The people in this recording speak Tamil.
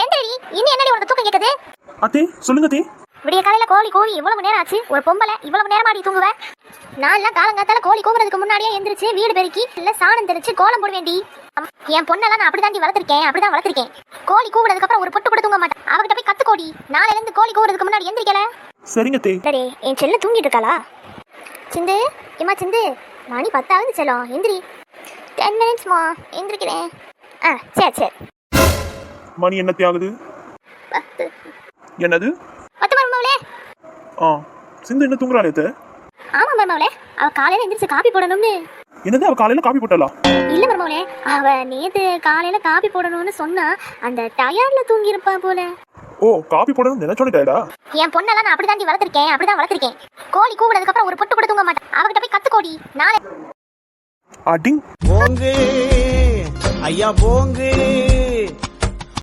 எந்திரடி இன்னும் என்னடி உனக்கு தூக்கம் கேக்குது? அத்தே சொல்லுங்க அத்தே. விடிய காலையில கோழி கோழி இவ்வளவு நேரம் ஆச்சு. ஒரு பொம்பளை இவ்வளவு நேரம் ஆடி தூங்குவேன் நான் எல்லாம் காலங்காத்தால கோழி கூவுறதுக்கு முன்னாடியே எந்திரிச்சு வீடு பெருக்கி இல்ல சாணம் தெளிச்சு கோலம் போட வேண்டி என் பொண்ணெல்லாம் நான் அப்படிதாண்டி வளர்த்திருக்கேன் அப்படிதான் வளர்த்திருக்கேன். கோழி கூவுறதுக்கு அப்புறம் ஒரு பொட்டு கூட தூங்க மாட்டேன் அவகிட்ட போய் கத்து கோடி நாளைல இருந்து கோழி கூவுறதுக்கு முன்னாடி எந்திரிக்கல. சரிங்க அத்தே. சரி என் செல்ல தூங்கிட்டு இருக்காளா? சிந்து ஏமா சிந்து மணி பத்தாவது செல்லம். எந்திரி. டென் மினிட்ஸ்மா எந்திரிக்கிறேன். ஆ சரி சரி. மணி என்னத்தே ஆகுது? பத்து. என்னது? பத்து மருமவளே ஆ சிந்து என்ன தூங்குறாளே அத்தை? ஆமா மருமவளே அவ காலையில எந்திரிச்சு காப்பி போடணும்னு. என்னது அவ காலையில காப்பி போட்டாளா? இல்ல மருமவளே அவ நேத்து காலையில காப்பி போடணும்னு சொன்னா அந்த டயர்ல தூங்கி இருப்பா போல. ஓ காப்பி போடணும் நினைச்சோனே டயர்டா என் பொண்ணெல்லாம் நான் அப்படிதாண்டி வளர்த்திருக்கேன் அப்படிதான் வளர்த்திருக்கேன். கோழி கூவுனதுக்கு அப்புறம் ஒரு பொட்டு கூட தூங்க மாட்டேன் அவகிட்ட போய் கத்து கோடி நாளை அடிங். போங்கு ஐயா போங்கு.